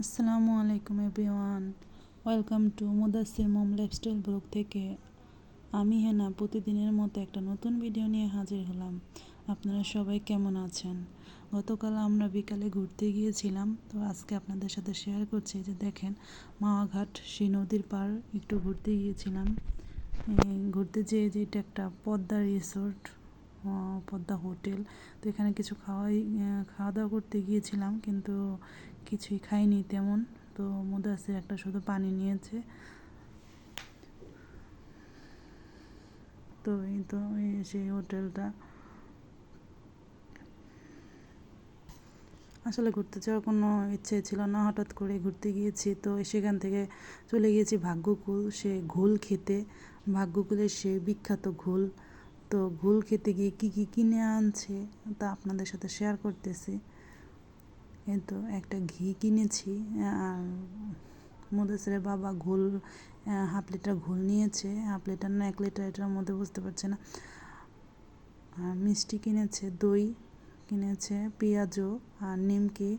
আসসালামু আলাইকুম everyone. Welcome to Mudassir mom lifestyle blog থেকে। আমি হেনা, প্রতিদিনের মতো একটা নতুন ভিডিও নিয়ে হাজির হলাম। আপনারা সবাই কেমন আছেন? গতকাল আমরা বিকালে ঘুরতে গিয়েছিলাম, তো আজকে আপনাদের সাথে শেয়ার করছি যে দেখেন, মাওয়াঘাট সেই নদীর পার একটু ঘুরতে গিয়েছিলাম। ঘুরতে যেয়ে যে এটা একটা পদ্মা রিসোর্ট পদ্মা হোটেল। তো এখানে কিছু খাওয়াই খাওয়া দাওয়া করতে গিয়েছিলাম কিন্তু কিছুই খাইনি তেমন। তো মুদাসির একটা শুধু পানি নিয়েছে। তো এই তো সেই হোটেলটা। আসলে ঘুরতে যাওয়ার কোনো ইচ্ছে ছিল না, হঠাৎ করে ঘুরতে গিয়েছি। তো সেখান থেকে চলে গিয়েছি ভাগ্যকুল, সে ঘোল খেতে। ভাগ্যকুলের সে বিখ্যাত ঘোল। তো ঘোল খেতে গিয়ে কী কী কিনে আনছে তা আপনাদের সাথে শেয়ার করতেছি। এই তো একটা ঘি কিনেছি, আর মুদাসিরের বাবা ঘোল হাফ লিটার ঘোল নিয়েছে, হাফ লিটার না এক লিটার এটার মধ্যে বুঝতে পারছে না। আর মিষ্টি কিনেছে, দই কিনেছে, পেঁয়াজও আর নিমকি।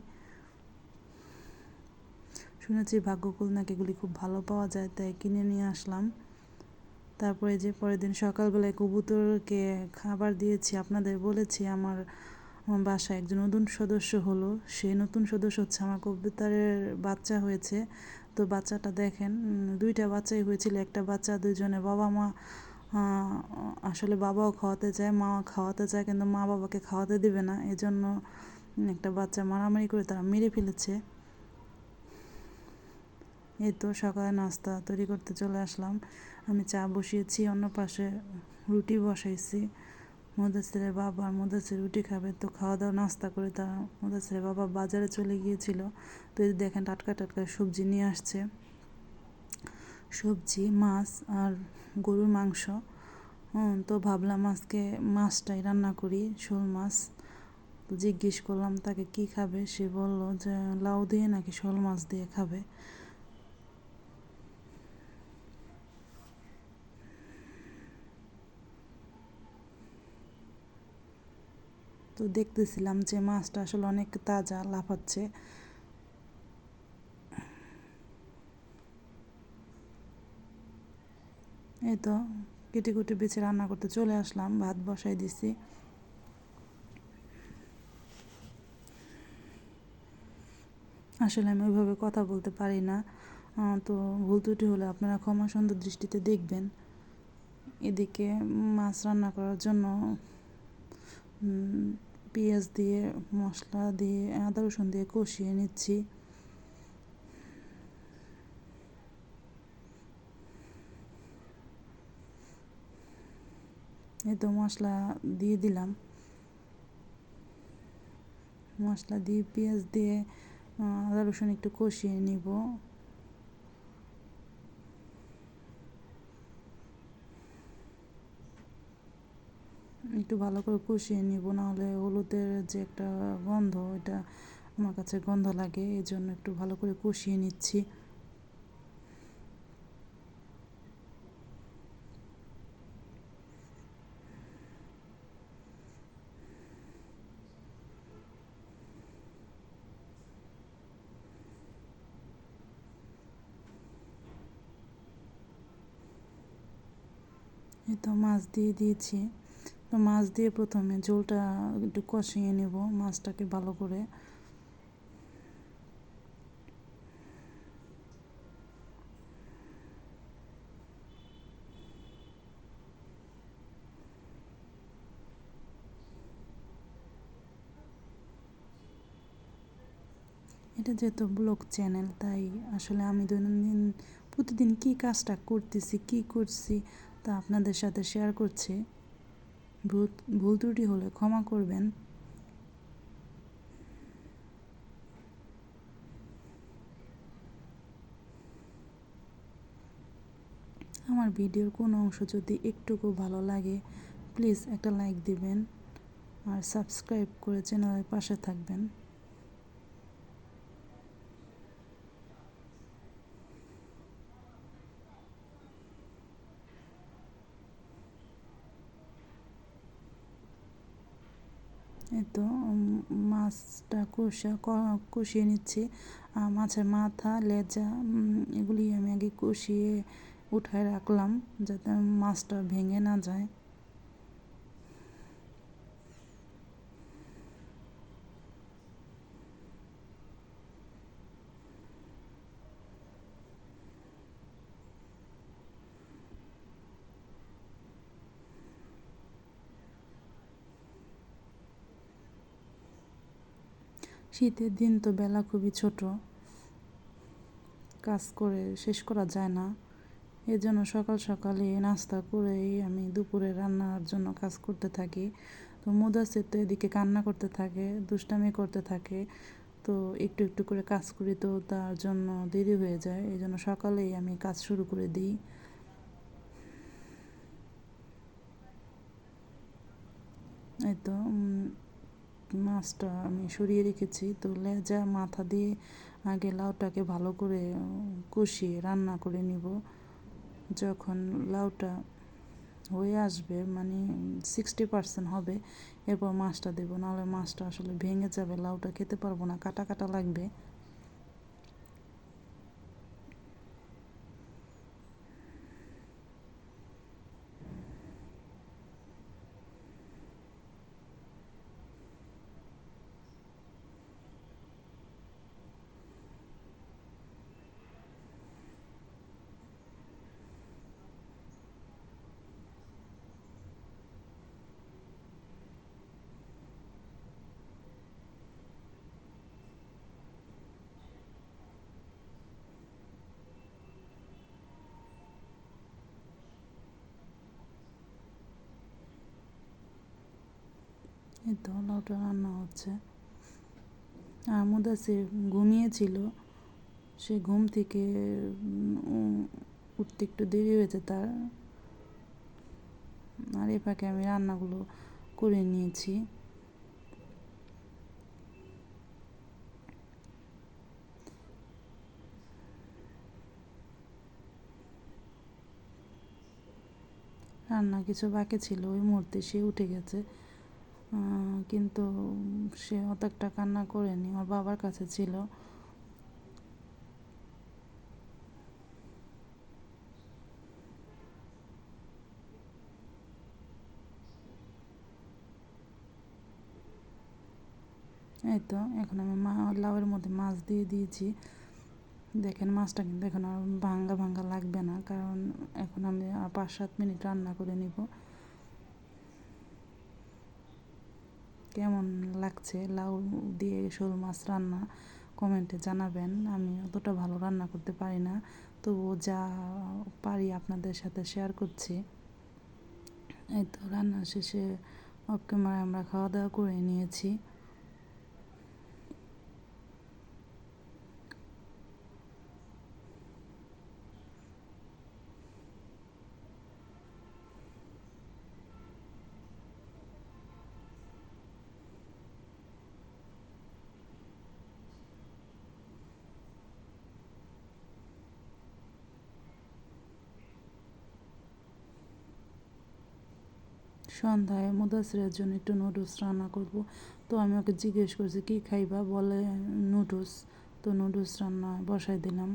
শুনেছি ভাগ্যকুল নাকি এগুলি খুব ভালো পাওয়া যায়, তাই কিনে নিয়ে আসলাম। তারপরে যে পরের দিন সকালবেলায় কবুতরকে খাবার দিয়েছি, আপনাদের বলেছি, আমার বাসায় একজন নতুন সদস্য হলো। সেই নতুন সদস্য হচ্ছে, আমার কবুতরের বাচ্চা হয়েছে। তো বাচ্চাটা দেখেন, দুইটা বাচ্চাই হয়েছিল, একটা বাচ্চা দুজনে বাবা মা আসলে বাবাও খাওয়াতে চায় মা খাওয়াতে চায়, কিন্তু মা বাবাকে খাওয়াতে দেবে না। এজন্য একটা বাচ্চা মারামারি করে তারা মেরে ফেলেছে। এই তো সকালে নাস্তা তৈরি করতে চলে আসলাম। আমি চা বসিয়েছি, অন্য পাশে রুটি বসাইছি। মুদাসিরের বাবা মুদাসির রুটি খাবে, তো খাওয়া দাওয়া নাস্তা করে তারা মুদাসিরের বাবা বাজারে চলে গিয়েছিল। তো এই দেখেন টাটকা টাটকা সবজি নিয়ে আসছে। সবজি, মাছ আর গরুর মাংস। তো ভাবলাম আজকে মাছটাই রান্না করি, শোল মাছ। জিজ্ঞেস করলাম, তাকে কি খাবে? সে বলল যে, লাউ দিয়ে নাকি শোল মাছ দিয়ে খাবে? তো দেখতেছিলাম যে মাছটা আসলে অনেক তাজা, লাফাচ্ছে। এই তো কেটে কুটে বেছে রান্না করতে চলে আসলাম, ভাত বসাই দিছি। আসলে আমি ওইভাবে কথা বলতে পারি না। তো ভুল ত্রুটি হলে আপনারা ক্ষমা সুন্দর দৃষ্টিতে দেখবেন। এদিকে মাছ রান্না করার জন্য পেঁয়াজ দিয়ে, মশলা দিয়ে, আদা রসুন দিয়ে কষিয়ে নিচ্ছি। এই তো মশলা দিয়ে দিলাম। মশলা দিয়ে, পেঁয়াজ দিয়ে আদা রসুন একটু কষিয়ে নিব। একটু ভালো করে কষিয়ে নিব, নাহলে হলুদের যে একটা গন্ধ এটা আমার কাছে গন্ধ লাগে এই জন্য একটু ভালো করে কষিয়ে নিচ্ছি। এই তো মাছ দিয়ে দিয়েছি। তো মাছ দিয়ে প্রথমে ঝোলটা একটু কষিয়ে নেব মাছটাকে ভালো করে। এটা যেহেতু ব্লগ চ্যানেল, তাই আসলে আমি দৈনন্দিন প্রতিদিন কি কাজটা করতেছি, কি করছি তা আপনাদের সাথে শেয়ার করছি। ভুল ত্রুটি হলে ক্ষমা করবেন। আমার ভিডিওর কোনো অংশ যদি একটুকু ভালো লাগে প্লিজ একটা লাইক দিবেন আর সাবস্ক্রাইব করে চ্যানেলের পাশে থাকবেন এই তো উম, মাছটা কষা কষিয়ে নিচ্ছি। মাছের মাথা, লেজা এগুলি আমি আগে কষিয়ে উঠায় রাখলাম যাতে মাছটা ভেঙে না যায়। শীতের দিন তো বেলা খুবই ছোট। কাজ করে শেষ করা যায় না। এর জন্য সকাল সকালে নাস্তা করেই আমি দুপুরে রান্নার জন্য কাজ করতে থাকি। তো মুদাসির তো এদিকে কান্না করতে থাকে, দুষ্টামি করতে থাকে। তো একটু একটু করে কাজ করি তো তার জন্য দেরি হয়ে যায়। এই জন্য সকালেই আমি কাজ শুরু করে দিই। এই তো মাছটা আমি সরিয়ে রেখেছি। তো লেজা, মাথা দিয়ে আগে লাউটাকে ভালো করে কষিয়ে রান্না করে নিব। যখন লাউটা হয়ে আসবে মানে সিক্সটি পার্সেন্ট হবে, এরপর মাছটা দেবো। নাহলে মাছটা আসলে ভেঙে যাবে, লাউটা খেতে পারব না, কাটা কাটা লাগবে। এই তো লাউটা রান্না হচ্ছে। আর মুদাসির ঘুমিয়েছিল সে ঘুম থেকে উঠতে একটু দেরি হয়েছে তার। আর এ ফাঁকে আমি রান্নাগুলো করে নিয়েছি। রান্না কিছু বাকি ছিল, ওই মুহূর্তে সে উঠে গেছে। কিন্তু সে অত একটা কান্না করেনি, ওর বাবার কাছে ছিল। এই তো, এখন আমি মা, লাউয়ের মধ্যে মাছ দিয়ে দিয়েছি। দেখেন মাছটা কিন্তু এখন আর ভাঙ্গা ভাঙ্গা লাগবে না, কারণ এখন আমি পাঁচ সাত মিনিট রান্না করে নিব। কেমন লাগছে? লাউ দিয়ে শোল মাছ রান্না কমেন্টে জানাবেন। আমি অতটা ভালো রান্না করতে পারি না। তবুও যা পারি আপনাদের সাথে শেয়ার করছি। এই তো রান্না শেষে অফ মারে আমরা খাওয়া দাওয়া করে নিয়েছি। সন্ধ্যায় মুদাসিরের জন্য একটু নুডলস রান্না করব। তো আমি ওকে জিজ্ঞেস করছি, কী খাইবা? বলে নুডলস তো নুডলস রান্না বসাই দিলাম।